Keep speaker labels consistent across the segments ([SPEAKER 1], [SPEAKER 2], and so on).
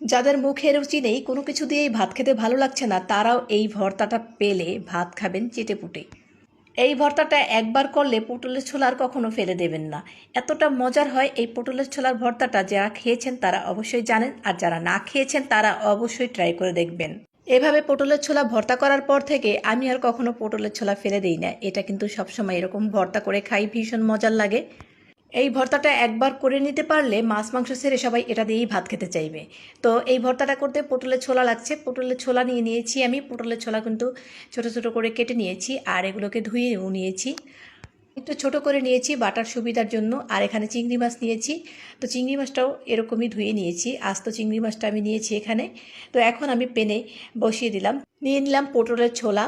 [SPEAKER 1] যাদের মুখে রুচি নেই, কোনো কিছু দিয়েই ভাত খেতে ভালো লাগছে না, তারাও এই ভর্তাটা পেলে ভাত খাবেন চেটে পুটে এই ভর্তাটা একবার করলে পটলের ছোলা আর কখনো ফেলে দেবেন না। এতটা মজার হয় এই পটলের ছোলার ভর্তাটা, যারা খেয়েছেন তারা অবশ্যই জানেন, আর যারা না খেয়েছেন তারা অবশ্যই ট্রাই করে দেখবেন। এভাবে পটলের ছোলা ভর্তা করার পর থেকে আমি আর কখনো পটলের ছোলা ফেলে দিই না। এটা কিন্তু সবসময় এরকম ভর্তা করে খাই, ভীষণ মজার লাগে। এই ভর্তাটা একবার করে নিতে পারলে মাছ, মাংস ছেড়ে সবাই এটা দিয়েই ভাত খেতে চাইবে। তো এই ভর্তাটা করতে পটলের ছোলা লাগছে। পটলের ছোলা নিয়ে নিয়েছি আমি। পটলের ছোলা কিন্তু ছোট ছোট করে কেটে নিয়েছি আর এগুলোকে ধুয়েও নিয়েছি। একটু ছোট করে নিয়েছি বাটার সুবিধার জন্য। আর এখানে চিংড়ি মাছ নিয়েছি। তো চিংড়ি মাছটাও এরকমই ধুয়ে নিয়েছি। আস্ত চিংড়ি মাছটা আমি নিয়েছি এখানে। তো এখন আমি পেনে বসিয়ে দিলাম। নিয়ে নিলাম পটলের ছোলা।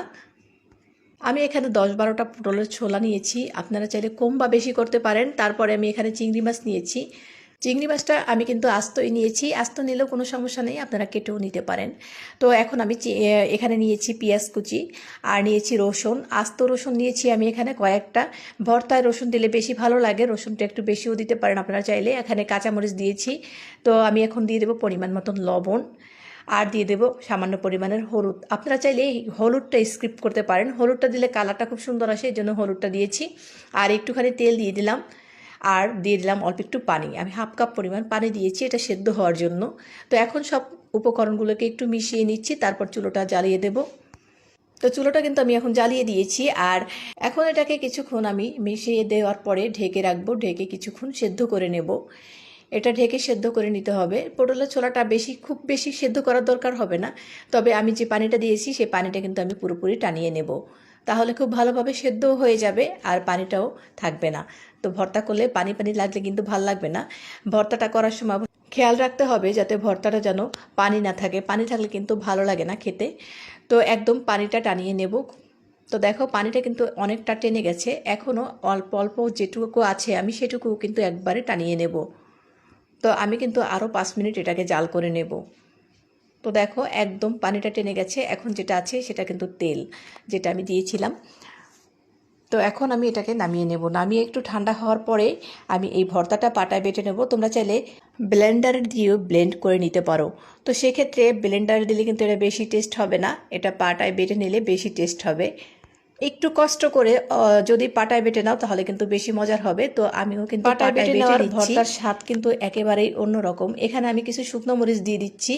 [SPEAKER 1] আমি এখানে দশ বারোটা পটলের ছোলা নিয়েছি। আপনারা চাইলে কম বা বেশি করতে পারেন। তারপরে আমি এখানে চিংড়ি মাছ নিয়েছি। চিংড়ি মাছটা আমি কিন্তু আস্তই নিয়েছি। আস্ত নিলেও কোনো সমস্যা নেই, আপনারা কেটেও নিতে পারেন। তো এখন আমি এখানে নিয়েছি পেঁয়াজ কুচি আর নিয়েছি রসুন। আস্ত রসুন নিয়েছি আমি এখানে কয়েকটা। ভর্তায় রসুন দিলে বেশি ভালো লাগে, রসুনটা একটু বেশিও দিতে পারেন। আপনারা চাইলে এখানে কাঁচামরিচ দিয়েছি। তো আমি এখন দিয়ে দেবো পরিমাণ মতন লবণ। আর দিয়ে দেবো সামান্য পরিমাণের হলুদ। আপনারা চাইলে এই হলুদটা স্কিপ করতে পারেন। হলুদটা দিলে কালারটা খুব সুন্দর আসে, এই জন্য হলুদটা দিয়েছি। আর একটুখানি তেল দিয়ে দিলাম। আর দিয়ে দিলাম অল্প একটু পানি। আমি হাফ কাপ পরিমাণ পানি দিয়েছি, এটা সেদ্ধ হওয়ার জন্য। তো এখন সব উপকরণগুলোকে একটু মিশিয়ে নিচ্ছি, তারপর চুলোটা জ্বালিয়ে দেবো। তো চুলোটা কিন্তু আমি এখন জ্বালিয়ে দিয়েছি। আর এখন এটাকে কিছুক্ষণ আমি মিশিয়ে দেওয়ার পরে ঢেকে রাখব। ঢেকে কিছুক্ষণ সেদ্ধ করে নেব। এটা ঢেকে সেদ্ধ করে নিতে হবে। পটলের ছোলাটা বেশি, খুব বেশি সেদ্ধ করার দরকার হবে না। তবে আমি যে পানিটা দিয়েছি সেই পানিটা কিন্তু আমি পুরোপুরি টানিয়ে নেব। তাহলে খুব ভালোভাবে সেদ্ধ হয়ে যাবে আর পানিটাও থাকবে না। তো ভর্তা করলে পানি পানি লাগলে কিন্তু ভালো লাগবে না। ভর্তাটা করার সময় খেয়াল রাখতে হবে যাতে ভর্তাটা যেন পানি না থাকে। পানি থাকলে কিন্তু ভালো লাগে না খেতে। তো একদম পানিটা টানিয়ে নেব। তো দেখো পানিটা কিন্তু অনেকটা টেনে গেছে। এখনও অল্প অল্প যেটুকু আছে আমি সেটুকু কিন্তু একবারে টানিয়ে নেব। তো আমি কিন্তু আরও পাঁচ মিনিট এটাকে জাল করে নেব। তো দেখো একদম পানিটা টেনে গেছে, এখন যেটা আছে সেটা কিন্তু তেল যেটা আমি দিয়েছিলাম। তো এখন আমি এটাকে নামিয়ে নেব। নামিয়ে একটু ঠান্ডা হওয়ার পরে আমি এই ভর্তাটা পাটায় বেটে নেব। তোমরা চাইলে ব্লেন্ডার দিয়েও ব্লেন্ড করে নিতে পারো। তো সেক্ষেত্রে ব্লেন্ডার দিলে কিন্তু এটা বেশি টেস্ট হবে না। এটা পাটায় বেটে নিলে বেশি টেস্ট হবে। একটু কষ্ট করে যদি পাটায় বেটে নাও তাহলে কিন্তু বেশি মজার হবে। তো আমিও কিন্তু পাটায় বেটে নেওয়ার ভর্তার স্বাদ কিন্তু একেবারেই অন্যরকম। এখানে আমি কিছু শুকনো মরিচ দিয়ে দিচ্ছি।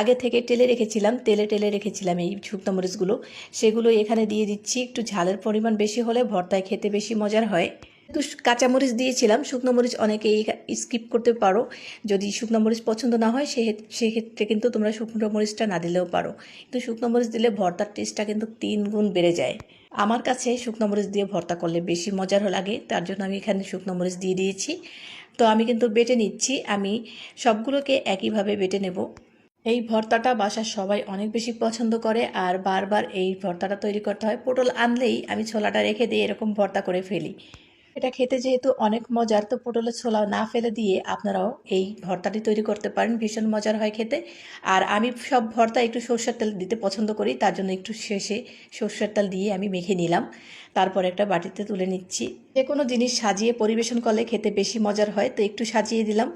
[SPEAKER 1] আগে থেকে টেলে রেখেছিলাম তেলে টেলে রেখেছিলাম এই শুকনো মরিচগুলো। সেগুলো এখানে দিয়ে দিচ্ছি। একটু ঝালের পরিমাণ বেশি হলে ভর্তায় খেতে বেশি মজার হয়। একটু কাঁচামরিচ দিয়েছিলাম, শুকনো মরিচ অনেকেই স্কিপ করতে পারো। যদি শুকনো মরিচ পছন্দ না হয় সে সেক্ষেত্রে কিন্তু তোমরা শুকনো মরিচটা না দিলেও পারো। কিন্তু শুকনো মরিচ দিলে ভর্তার টেস্টটা কিন্তু তিন গুণ বেড়ে যায়। আমার কাছে শুকনো মরিচ দিয়ে ভর্তা করলে বেশি মজার লাগে, তার জন্য আমি এখানে শুকনো মরিচ দিয়ে দিয়েছি। তো আমি কিন্তু বেটে নিচ্ছি, আমি সবগুলোকে একইভাবে বেটে নেব। এই ভর্তাটা বাসার সবাই অনেক বেশি পছন্দ করে, আর বারবার এই ভর্তাটা তৈরি করতে হয়। পটল আনলেই আমি ছোলাটা রেখে দিয়ে এরকম ভর্তা করে ফেলি। এটা খেতে যেহেতু অনেক মজার, তো পটলের ছোলা না ফেলে দিয়ে আপনারাও এই ভর্তাটি তৈরি করতে পারেন। ভীষণ মজার হয় খেতে। আর আমি সব ভর্তা একটু সর্ষের তেল দিতে পছন্দ করি, তার জন্য একটু শেষে সর্ষের তেল দিয়ে আমি মেখে নিলাম। তারপর একটা বাটিতে তুলে নিচ্ছি। যে কোনো জিনিস সাজিয়ে পরিবেশন করলে খেতে বেশি মজার হয়, তো একটু সাজিয়ে দিলাম।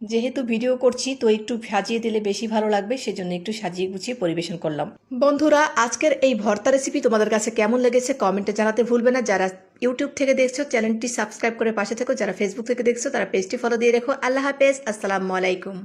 [SPEAKER 1] যেহেতু ভিডিও করছি, তো একটু সাজিয়ে দিলে বেশি ভালো লাগবে, সেজন্য একটু সাজিয়ে গুছিয়ে পরিবেশন করলাম। বন্ধুরা, আজকের এই ভর্তা রেসিপি তোমাদের কাছে কেমন লেগেছে কমেন্টে জানাতে ভুলবে না। যারা ইউটিউব থেকে দেখছ, চ্যানেলটি সাবস্ক্রাইব করে পাশে থেকো। যারা ফেসবুক থেকে দেখছ, তারা পেজটি ফলো দিয়ে রেখো। আল্লাহ হাফেজ, আসসালামু আলাইকুম।